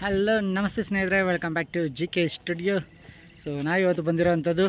Hello ನಮಸ್ತೆ ಸ್ನೇಹಿತರೆ welcome back to G K studio so ನಾವಿವತ್ತು ಬಂದಿರೋವಂಥದ್ದು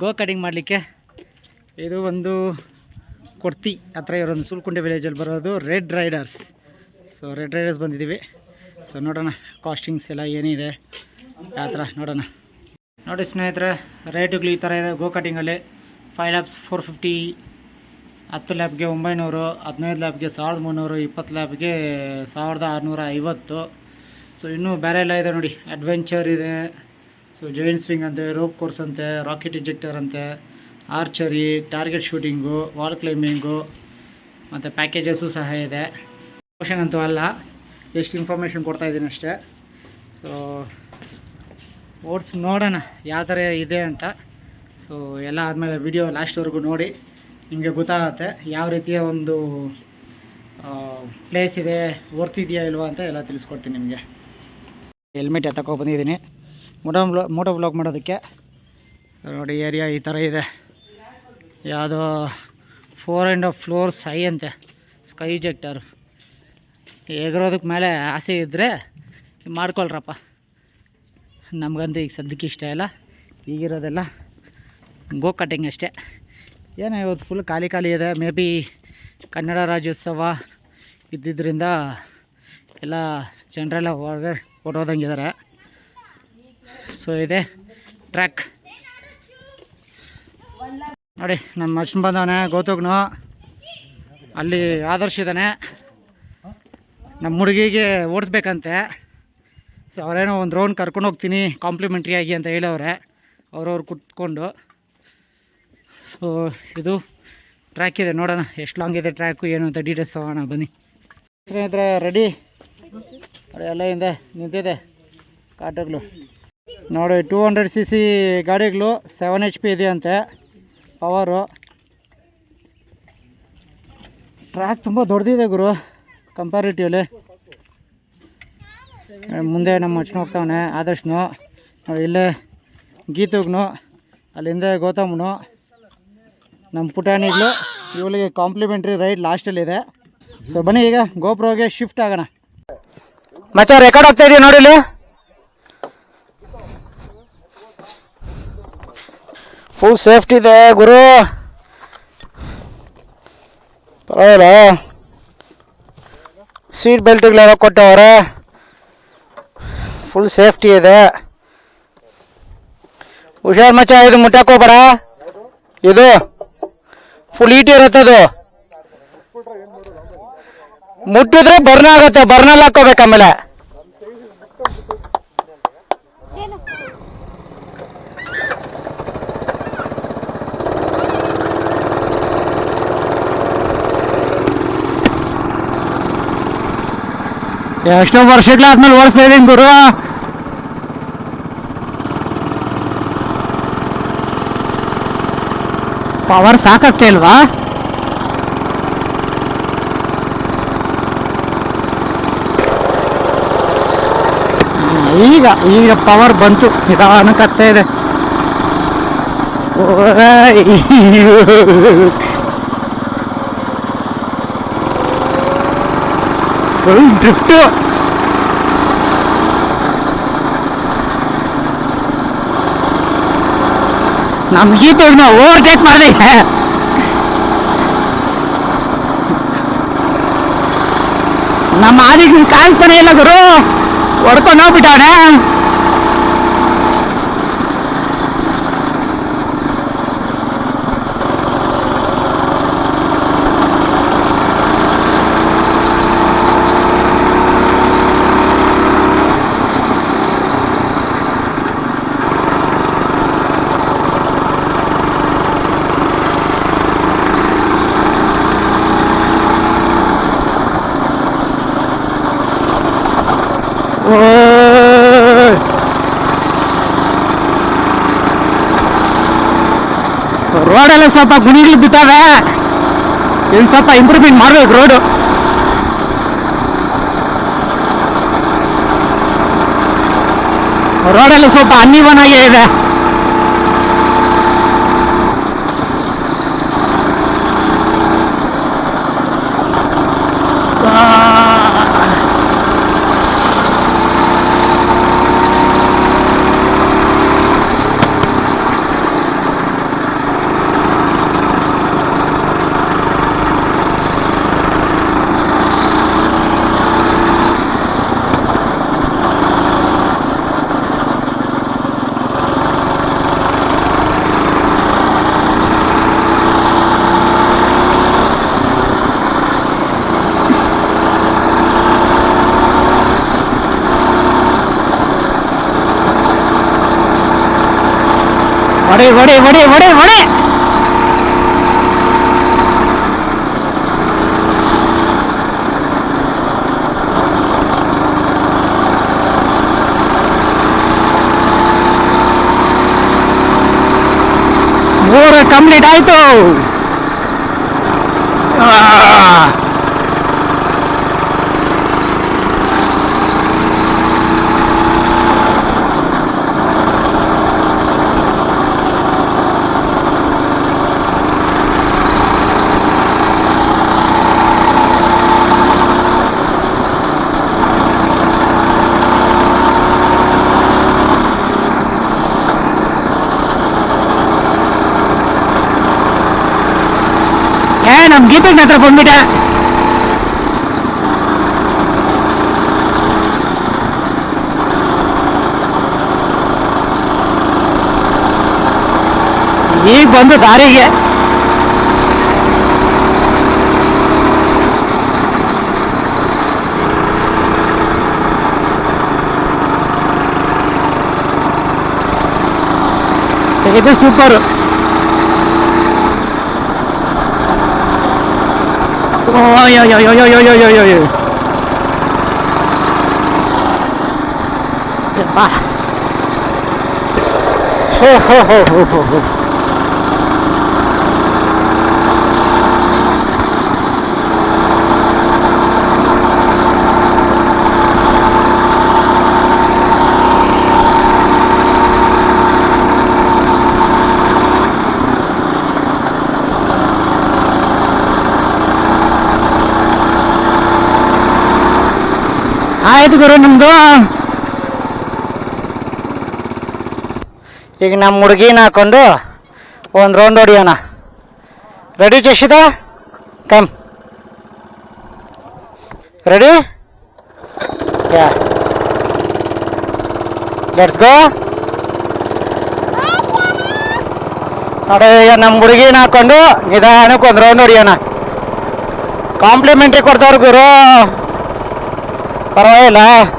ಗೋ ಕಟಿಂಗ್ ಮಾಡಲಿಕ್ಕೆ. ಇದು ಒಂದು ಕೊಡ್ತಿ ಹತ್ರ ಇರೋದು ಸುಲ್ಕುಂಡೆ ವಿಲೇಜಲ್ಲಿ ಬರೋದು red riders so red riders ಬಂದಿದ್ದೀವಿ. ಸೊ ನೋಡೋಣ ಕಾಸ್ಟಿಂಗ್ಸ್ ಎಲ್ಲ ಏನಿದೆ. ಆ ಥರ ನೋಡೋಣ. ನೋಡಿ ಸ್ನೇಹಿತರೆ ರೇಟುಗಳು ಈ ಥರ ಇದೆ ಗೋ ಕಟಿಂಗಲ್ಲಿ ಫೈವ್ ಲ್ಯಾಬ್ಸ್ ಫೋರ್ ಫಿಫ್ಟಿ ಹತ್ತು ಲ್ಯಾಬ್ಗೆ ಒಂಬೈನೂರು, ಹದಿನೈದು ಲ್ಯಾಬ್ಗೆ ಸಾವಿರದ ಮುನ್ನೂರು, ಇಪ್ಪತ್ತು ಲ್ಯಾಬ್ಗೆ ಸಾವಿರದ ಆರುನೂರ ಐವತ್ತು. ಸೊ ಇನ್ನೂ ಬೇರೆ ಎಲ್ಲ ಇದೆ ನೋಡಿ. ಅಡ್ವೆಂಚರ್ ಇದೆ. ಸೊ ಜೈನ್ ಸ್ವಿಂಗ್ ಅಂತೆ ರೋಪ್ ಕೋರ್ಸ್ ಅಂತೆ ರಾಕೆಟ್ ಇಂಜೆಕ್ಟರ್ ಅಂತೆ archery target shooting wall climbing ಮತ್ತು ಪ್ಯಾಕೇಜಸ್ಸು ಸಹ ಇದೆ. ಕ್ವಶನ್ ಅಂತೂ ಅಲ್ಲ. ಎಷ್ಟು ಇನ್ಫಾರ್ಮೇಷನ್ ಕೊಡ್ತಾ ಇದ್ದೀನಿ ಅಷ್ಟೇ. ಸೊ ಓಟ್ಸ್ ನೋಡೋಣ ಯಾವ ಥರ ಇದೆ ಅಂತ. ಸೊ ಎಲ್ಲ ಆದಮೇಲೆ ವಿಡಿಯೋ ಲಾಸ್ಟ್ವರೆಗೂ ನೋಡಿ. ನಿಮಗೆ ಗೊತ್ತಾಗುತ್ತೆ ಯಾವ ರೀತಿಯ ಒಂದು ಪ್ಲೇಸ್ ಇದೆ ಓರ್ತಿದೆಯಾ ಇಲ್ವಾ ಅಂತ ಎಲ್ಲ ತಿಳಿಸ್ಕೊಡ್ತೀನಿ ನಿಮಗೆ. ಹೆಲ್ಮೆಟ್ ಎತ್ತಕೊ ಬಂದಿದ್ದೀನಿ. ಮೋಟೋ ಬ್ಲಾ ಮೋಟೋ ಬ್ಲಾಗ್ ಮಾಡೋದಕ್ಕೆ. ನೋಡಿ, ಏರಿಯಾ ಈ ಥರ ಇದೆ. ಯಾವುದೋ four and half floors high ಅಂತೆ. ಸ್ಕೈ ಜೆಕ್ಟರ್ ಹೇಗಿರೋದಕ್ಕೆ ಮೇಲೆ ಆಸೆ ಇದ್ದರೆ ಮಾಡ್ಕೊಳ್ರಪ್ಪ. ನಮಗಂತೂ ಈಗ ಸದ್ಯಕ್ಕೆ ಇಷ್ಟ ಇಲ್ಲ. ಈಗಿರೋದೆಲ್ಲ ಗೋ ಕಟಿಂಗ್ ಅಷ್ಟೇ. ಏನೋ ಇವತ್ತು ಫುಲ್ ಖಾಲಿ ಖಾಲಿ ಇದೆ. ಮೇ ಬಿ ಕನ್ನಡ ರಾಜ್ಯೋತ್ಸವ ಇದ್ದಿದ್ದರಿಂದ ಎಲ್ಲ ಜನರೆಲ್ಲ ಹೊರಗಡೆ ಹೊರಟೋದಂಗಿದ್ದಾರೆ ಸೊ ಇದೆ ಟ್ರ್ಯಾಕ್ ನೋಡಿ ನನ್ನ ಮಚ್ನ ಬಂದವನೇ ಗೌತಗ್ನು ಅಲ್ಲಿ ಆದರ್ಶ ಇದ್ದಾನೆ ನಮ್ಮ ಹುಡುಗಿಗೆ ಓಡಿಸ್ಬೇಕಂತೆ. ಸೊ ಅವರೇನೋ ಒಂದು ರೌಂಡ್ ಕರ್ಕೊಂಡು ಹೋಗ್ತೀನಿ ಕಾಂಪ್ಲಿಮೆಂಟ್ರಿಯಾಗಿ ಅಂತ ಹೇಳವ್ರೆ. ಅವ್ರವ್ರು ಕುತ್ಕೊಂಡು. ಸೊ ಇದು ಟ್ರ್ಯಾಕ್ ಇದೆ. ನೋಡೋಣ, ಎಷ್ಟು ಲಾಂಗ್ ಇದೆ ಟ್ರ್ಯಾಕು ಏನು ಅಂತ ಡೀಟೇಲ್ಸ್ ತಗೋಣ, ಬನ್ನಿ. ಸ್ನೇಹಿತರೆ ರೆಡಿ ಎಲ್ಲ ಹಿಂದೆ ನಿಂತಿದೆ ಕಾಟಗಳು. ನೋಡಿ ಟೂ ಹಂಡ್ರೆಡ್ ಸಿ ಸಿ ಗಾಡಿಗಳು ಸೆವೆನ್ ಎಚ್ ಪಿ ಇದೆಯಂತೆ ಪವರು ಟ್ರ್ಯಾಕ್ ತುಂಬ ದೊಡ್ಡದಿದೆ ಗುರು ಕಂಪ್ಯಾರಿಟಿವ್ಲಿ ಮುಂದೆ ನಮ್ಮ ಅಚ್ಚನ ಹೋಗ್ತಾವನೆ, ಆದರ್ಶನು. ಇಲ್ಲೇ ಗೀತುಗ್ನು ಅಲ್ಲಿಂದ ಗೌತಮ್ನು. ನಮ್ಮ ಪುಟಾಣಿಗಳು, ಇವಳಿಗೆ ಕಾಂಪ್ಲಿಮೆಂಟ್ರಿ ರೈಡ್ ಲಾಸ್ಟಲ್ಲಿದೆ ಸೊ ಬನ್ನಿ ಈಗ ಗೋಪ್ರೋಗೆ ಶಿಫ್ಟ್ ಆಗೋಣ. ಮಚ್ಚ ರೆಕಾರ್ಡ್ ಆಗ್ತಾ ಇದೆಯಾ ನೋಡಿ ಫುಲ್ ಸೇಫ್ಟಿ ಇದೆ ಗುರು. ಪರವಾಗಿಲ್ಲ. ಸೀಟ್ ಬೆಲ್ಟ್ಗಳೆಲ್ಲ ಕೊಟ್ಟವ್ರೆ. ಫುಲ್ ಸೇಫ್ಟಿ ಇದೆ. ಹುಷಾರ್ ಮಚ್ಚ, ಇದು ಮುಟ್ಟಕ್ಕೋಬೇಡ ಇದು ಫುಲ್ ಈಟಿ ಇರುತ್ತದು ಮುಟ್ಟಿದ್ರೆ ಬರ್ನ ಆಗುತ್ತೆ ಬರ್ನಲ್ಲಿ ಹಾಕೋಬೇಕು ಆಮೇಲೆ. ಎಷ್ಟೋ ವರ್ಷಗಳಾದ್ಮೇಲೆ ಓಡಿಸ್ತಾ ಇದ್ದೀನಿ ಗುರು. ಪವರ್ ಸಾಕಾಗ್ತಾ ಇಲ್ವಾ? ಈಗ ಈಗ ಪವರ್ ಬಂತು. ನಿಧಾನಕ್ಕೆ ಇದೆ. ಓಯ್. ಫುಲ್ ಡ್ರಿಫ್ಟು ನಮ್ಗೀತ ನಾವು ಓವರ್ಟೇಕ್ ಮಾಡಿದೆ ನಮ್ಮ ಆದಿಗೆ ಕಾಣಿಸ್ತಾನೆ ಇಲ್ಲ ಗುರು. உறக்கம் நோ போயிட்டானே ರೋಡೆಲ್ಲ ಸ್ವಲ್ಪ ಗುಣಿಗಳು ಬಿದ್ದಾವೆ ಇನ್ನು ಸ್ವಲ್ಪ ಇಂಪ್ರೂವ್ಮೆಂಟ್ ಮಾಡ್ಬೇಕು ರೋಡು ರೋಡೆಲ್ಲ ಸ್ವಲ್ಪ ಅನ್ನಿವನ್ ಆಗೇ ಇದೆ વડે વડે વડે વડે વડે મોર કમ્પ્લીટ આવતો ಆ. ಏ ನಮ್ ಗೀತಕ್ಕೆ ಹತ್ರ ಬಂದ್ಬಿಟ್ಟ ಈಗ ಬಂದು ದಾರಿಗೆ ಇದು ಸೂಪರ್ 哦呀呀呀呀呀呀呀呀！真棒！哈哈哈哈！ಆಯ್ತು ಗುರು ನಿಮ್ಮದು ಈಗ ನಮ್ಮ ಹುಡುಗಿನ ಹಾಕೊಂಡು ಒಂದು ರೌಂಡ್ ಹೊಡಿಯೋಣ. Ready ಜಶಿದ come ready yeah let's go ನೋಡಿ, ಈಗ ನಮ್ಮ ಹುಡುಗಿನ ಹಾಕೊಂಡು ನಿಧಾನಕ್ಕೆ ಒಂದು ರೌಂಡ್ ಹೊಡಿಯೋಣ. ಕಾಂಪ್ಲಿಮೆಂಟ್ರಿ ಕೊಡ್ತಾವ್ರು ಗುರು. Pruébela. Eh.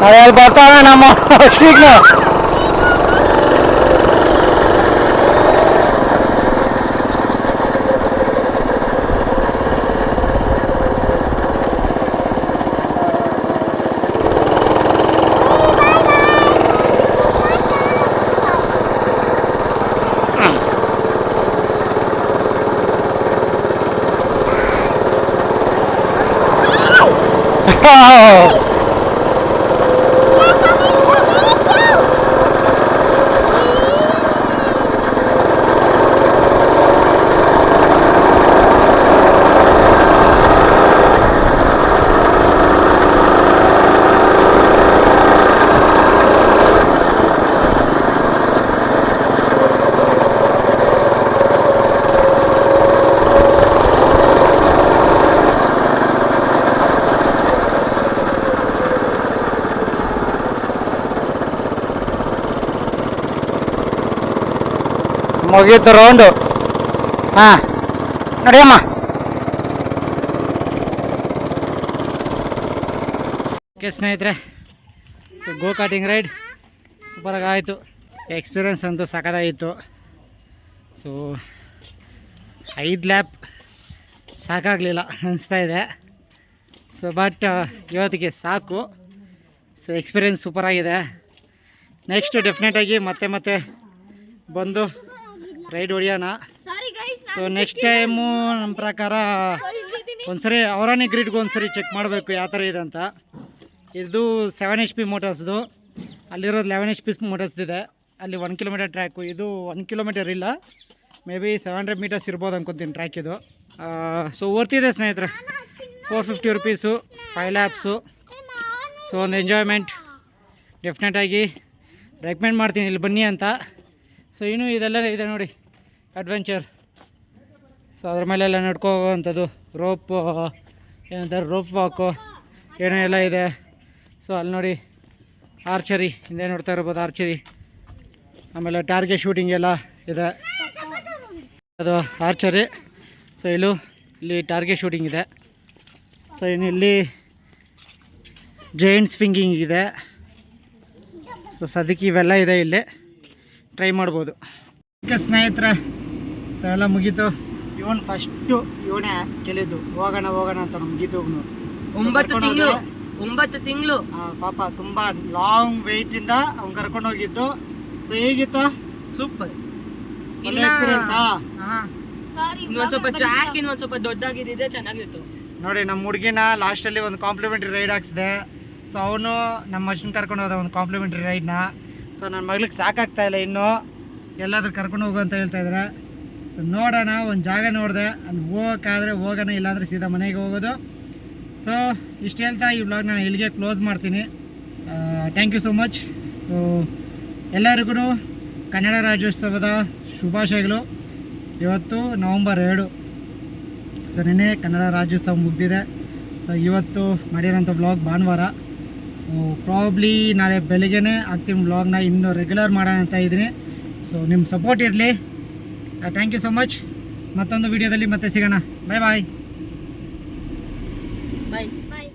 A ver, botón enamorado, signo. Ah! ಮುಗೀತು ರೌಂಡು ಹಾಂ ನೋಡಿಯಮ್ಮ ಓಕೆ ಸ್ನೇಹಿತರೆ, ಸೊ ಗೋ ಕಾರ್ಟಿಂಗ್ ರೈಡ್ ಸೂಪರಾಗಿ ಆಯಿತು. ಎಕ್ಸ್ಪೀರಿಯನ್ಸ್ ಅಂತೂ ಸಖತ್ತಾಗಿತ್ತು. ಸೊ ಐದು ಲ್ಯಾಪ್ ಸಾಕಾಗಲಿಲ್ಲ ಅನಿಸ್ತಾ ಇದೆ. ಸೊ ಬಟ್ ಇವತ್ತಿಗೆ ಸಾಕು. ಸೊ ಎಕ್ಸ್ಪೀರಿಯೆನ್ಸ್ ಸೂಪರಾಗಿದೆ. ನೆಕ್ಸ್ಟು ಡೆಫಿನೆಟಾಗಿ ಮತ್ತೆ ಮತ್ತೆ ಬಂದು ರೈಡ್ ಹೊಡಿಯೋಣ. ಸೊ ನೆಕ್ಸ್ಟ್ ಟೈಮು ನಮ್ಮ ಪ್ರಕಾರ ಒಂದ್ಸರಿ ಅವರಾನಿ ಗ್ರಿಡ್ಗೆ ಒಂದ್ಸರಿ ಚೆಕ್ ಮಾಡಬೇಕು ಯಾವ ಥರ ಇದೆ ಅಂತ. ಇದು ಸೆವೆನ್ ಎಚ್ ಪಿ ಮೋಟರ್ಸ್ದು ಅಲ್ಲಿರೋದು ಲೆವೆನ್ ಎಚ್ ಪಿ ಮೋಟರ್ಸ್ದಿದೆ ಅಲ್ಲಿ ಒನ್ ಕಿಲೋಮೀಟರ್ ಟ್ರ್ಯಾಕು ಇದು ಒನ್ ಕಿಲೋಮೀಟರ್ ಇಲ್ಲ. Maybe seven hundred metres ಇರ್ಬೋದು ಅನ್ಕೊತೀನಿ ಟ್ರ್ಯಾಕ್ ಇದು. ಸೊ ಓರ್ತಿದೆ ಸ್ನೇಹಿತರೆ. Four fifty rupees five laps so ಒಂದು ಎಂಜಾಯ್ಮೆಂಟ್ ಡೆಫಿನೆಟಾಗಿ ರೆಕಮೆಂಡ್ ಮಾಡ್ತೀನಿ. ಇಲ್ಲಿ ಬನ್ನಿ ಅಂತ. ಸೊ ಇನ್ನೂ ಇದೆಲ್ಲ ಇದೆ ನೋಡಿ. ಅಡ್ವೆಂಚರ್ ಸೊ ಅದ್ರ ಮೇಲೆಲ್ಲ ಹೋಗುವಂಥದ್ದು ರೋಪ್ ಏನಂತಾರೆ ರೋಪ್ ವಾಕು ಏನೋ ಎಲ್ಲ ಇದೆ. ಸೊ ಅಲ್ಲಿ ನೋಡಿ ಆರ್ಚರಿ ಹಿಂದೆ ನೋಡ್ತಾ ಇರ್ಬೋದು ಆರ್ಚರಿ ಆಮೇಲೆ ಟಾರ್ಗೆಟ್ ಶೂಟಿಂಗ್ ಎಲ್ಲ ಇದೆ. ಅದು ಆರ್ಚರಿ ಸೊ ಇಲ್ಲೂ ಇಲ್ಲಿ ಟಾರ್ಗೆಟ್ ಶೂಟಿಂಗ್ ಇದೆ. ಸೊ ಇನ್ನು ಇಲ್ಲಿ ಜೈಂಟ್ ಸ್ವಿಂಗಿಂಗ್ ಇದೆ. ಸೊ ಸದ್ಯಕ್ಕೆ ಇವೆಲ್ಲ ಇದೆ ಇಲ್ಲಿ. ಟ್ರೈ ಮಾಡ್ಬೋದು. ಸ್ನೇಹಿತರೆ ಸೊ ಎಲ್ಲ ಮುಗೀತು. ಇವನ್ ಫಸ್ಟು ಇವನೇ ಕೇಳಿದ್ದು ಹೋಗೋಣ ಹೋಗೋಣ ಅಂತ ಮುಗೀತು ಇವನು ಒಂಬತ್ತು ತಿಂಗಳು. ಒಂಬತ್ತು ತಿಂಗಳು. ಪಾಪ ತುಂಬ ಲಾಂಗ್ ವೆಯ್ಟಿಂದ ಅವ್ನು ಕರ್ಕೊಂಡು ಹೋಗಿದ್ದು. ಸೊ ಹೇಗಿತ್ತು? ಸೂಪರ್ ಇನ್ನೊಂದ್ ಸ್ವಲ್ಪ ಟ್ರ್ಯಾಕ್ ಇನ್ನೊಂದ್ ಸ್ವಲ್ಪ ದೊಡ್ಡಾಗಿದ್ದಿದ್ರೆ ಚೆನ್ನಾಗಿತ್ತು. ನೋಡಿ ನಮ್ಮ ಹುಡುಗಿನ ಲಾಸ್ಟಲ್ಲಿ ಒಂದು ಕಾಂಪ್ಲಿಮೆಂಟ್ರಿ ರೈಡ್ ಹಾಕ್ಸಿದೆ. ಸೊ ಅವನು ನಮ್ಮ ಅಷ್ಟನ್ನ ಕರ್ಕೊಂಡು ಹೋದ ಒಂದು ಕಾಂಪ್ಲಿಮೆಂಟ್ರಿ ರೈಡ್ನ ಸೊ ನನ್ನ ಮಗ್ಳಿಗೆ ಸಾಕಾಗ್ತಾ ಇಲ್ಲ ಇನ್ನೂ. ಎಲ್ಲಾದ್ರೂ ಕರ್ಕೊಂಡು ಹೋಗು ಅಂತ ಹೇಳ್ತಾ ಇದ್ದಾರೆ ಸೊ ನೋಡೋಣ, ಒಂದು ಜಾಗ ನೋಡಿದೆ. ಅಲ್ಲಿ ಹೋಗೋಕ್ಕಾದ್ರೆ ಹೋಗೋಣ, ಇಲ್ಲಾಂದರೆ ಸೀದಾ ಮನೆಗೆ ಹೋಗೋದು. ಸೊ ಇಷ್ಟು ಹೇಳ್ತಾ ಈ ವ್ಲಾಗ್ ನಾನು ಇಲ್ಲಿಗೆ ಕ್ಲೋಸ್ ಮಾಡ್ತೀನಿ. ಥ್ಯಾಂಕ್ ಯು ಸೋ ಮಚ್ ಎಲ್ಲರಿಗೂ ಕನ್ನಡ ರಾಜ್ಯೋತ್ಸವದ ಶುಭಾಶಯಗಳು. ಇವತ್ತು ನವಂಬರ್ ಎರಡು. ಸೊ ನಿನ್ನೆ ಕನ್ನಡ ರಾಜ್ಯೋತ್ಸವ ಮುಗ್ದಿದೆ. ಸೊ ಇವತ್ತು ಮಾಡಿರೋಂಥ ವ್ಲಾಗ್ ಭಾನುವಾರ. ಸೊ ಪ್ರಾಬ್ಲಿ ನಾಳೆ ಬೆಳಿಗ್ಗೆನೇ ಆಗ್ತೀನಿ ವ್ಲಾಗ್ನ ಇನ್ನೂ ರೆಗ್ಯುಲರ್ ಮಾಡೋಣ ಅಂತ ಇದ್ದೀನಿ. ಸೊ ನಿಮ್ಮ ಸಪೋರ್ಟ್ ಇರಲಿ. ಥ್ಯಾಂಕ್ ಯು ಸೋ ಮಚ್ ಮತ್ತೊಂದು ವಿಡಿಯೋದಲ್ಲಿ ಮತ್ತೆ ಸಿಗೋಣ. ಬಾಯ್ ಬಾಯ್ ಬಾಯ್ ಬಾಯ್